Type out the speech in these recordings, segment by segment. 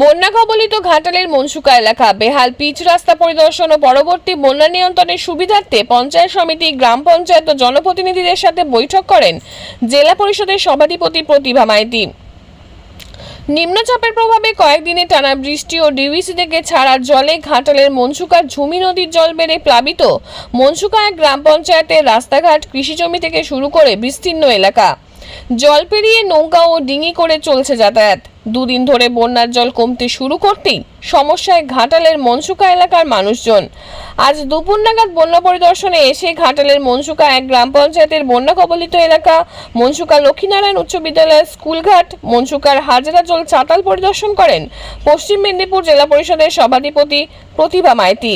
বন্যা কবলিত ঘাটালের মনসুকা এলাকা। বেহাল পিচ রাস্তা পরিদর্শন ও পরবর্তী বন্যা নিয়ন্ত্রণের সুবিধার্থে পঞ্চায়েত সমিতি, গ্রাম পঞ্চায়েত ও জনপ্রতিনিধিদের সাথে বৈঠক করেন জেলা পরিষদের সভাধিপতি প্রতিভা মাইতি। নিম্নচাপের প্রভাবে কয়েকদিনে টানা বৃষ্টি ও ডিভিসি থেকে ছাড়া জলে ঘাটালের মনসুকার ঝুমি নদীর জল বেড়ে প্লাবিত। মনসুকা এক গ্রাম পঞ্চায়েতের রাস্তাঘাট কৃষিজমি থেকে শুরু করে বিস্তীর্ণ এলাকা। জল পেরিয়ে নৌকা ও ডিঙি করে চলছে যাতায়াত। দুদিন ধরে বন্যার জল কমতে শুরু করতেই সমস্যায় ঘাটালের মনসুকা এলাকার মানুষজন। আজ দুপুর নাগাদ বন্যা পরিদর্শনে এসে ঘাটালের মনসুকা এক গ্রাম পঞ্চায়েতের বন্যা কবলিত এলাকা, মনসুকা লক্ষ্মীনারায়ণ উচ্চ বিদ্যালয়ের স্কুলঘাট, মনসুকার হাজরা জল চাতাল পরিদর্শন করেন পশ্চিম মেদিনীপুর জেলা পরিষদের সভাধিপতি প্রতিভা মাইতি।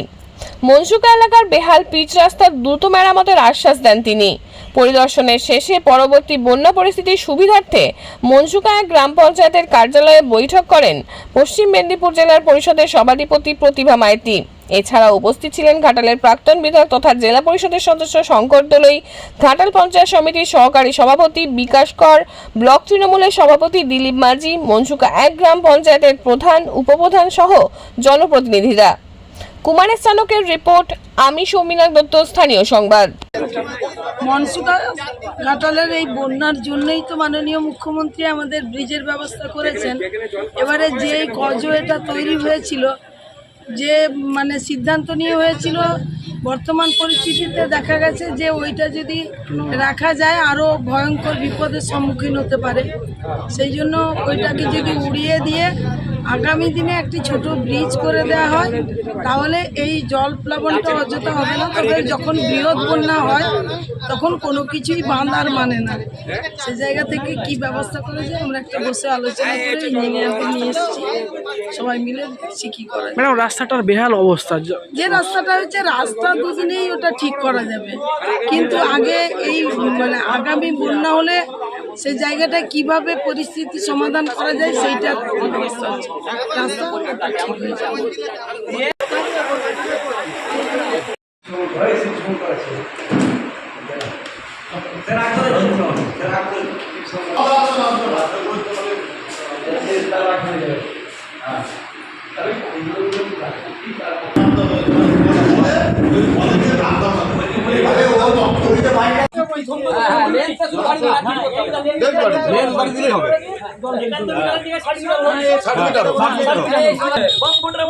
মনসুকা এলাকার বেহাল পিচ রাস্তার দ্রুত মেরামতের আশ্বাস দেন তিনি। পরিদর্শনের শেষে পরবর্তী বন্যা পরিস্থিতির সুবিধার্থে মনসুকা এক গ্রাম পঞ্চায়েতের কার্যালয়ে বৈঠক করেন পশ্চিম মেদিনীপুর জেলার পরিষদের সভাধিপতি প্রতিভা মাইতি। এছাড়া উপস্থিত ছিলেন ঘাটালের প্রাক্তন বিধায়ক তথা জেলা পরিষদের সদস্য শঙ্কর দোলই, ঘাটাল পঞ্চায়েত সমিতির সহকারী সভাপতি বিকাশ কর, ব্লক তৃণমূলের সভাপতি দিলীপ মাঝি মনসুকা এক গ্রাম পঞ্চায়েতের প্রধান, উপপ্রধান সহ জনপ্রতিনিধিরা। কুমারের চানকের রিপোর্ট, আমি সৌমিনা দত্ত, স্থানীয় সংবাদ। মনসুকা ঘাটালের এই বন্যার জন্যই তো মাননীয় মুখ্যমন্ত্রী আমাদের ব্রিজের ব্যবস্থা করেছেন। এবারে যে গজ এটা তৈরি হয়েছিল, যে মানে সিদ্ধান্ত নিয়ে হয়েছিল, বর্তমান পরিস্থিতিতে দেখা গেছে যে ওইটা যদি রাখা যায় আরও ভয়ঙ্কর বিপদের সম্মুখীন হতে পারে। সেই জন্য ওইটাকে যদি উড়িয়ে দিয়ে আগামী দিনে একটি ছোট ব্রিজ করে দেওয়া হয় তাহলে এই জল প্লাবনটা অযথা হবে না। তবে যখন বৃহৎ বন্যা হয় তখন কোনো কিছুই বাঁধ আর মানে না। সে জায়গা থেকে কি ব্যবস্থা করে যায় আমরা একটা বসে আলোচনা করে ইঞ্জিনিয়ারকে নিয়ে এসেছি। সবাই মিলে কী করা ম্যাডাম রাস্তাটার বেহাল অবস্থা যে রাস্তাটা হচ্ছে রাস্তা দুদিনেই ওটা ঠিক করা যাবে। কিন্তু আগে এই মানে আগামী বন্যা হলে সেই জায়গাটা কীভাবে পরিস্থিতি সমাধান করা যায় সেইটা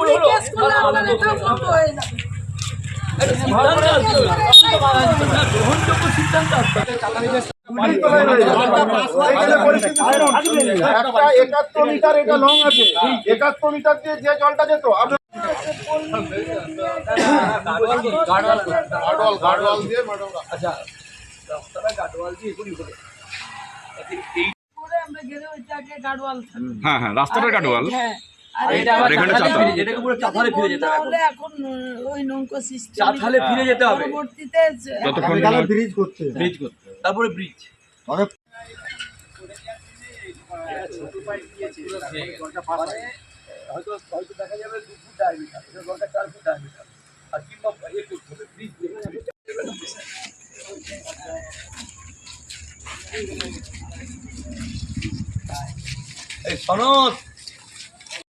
হয়ে এটা বন্ধ হয়ে যাবে একটা একাত্তর মিটার এটা লং আছে একাত্তর মিটার দিয়ে যে জলটা যেত আপনার দিয়ে আমরা গেলে ওইটাকে গাড়োয়াল থাকবে হ্যাঁ হ্যাঁ রাস্তাটার কাটওয়াল হ্যাঁ আর আর এখানে চাতাল এটাকে পুরো এই সনদ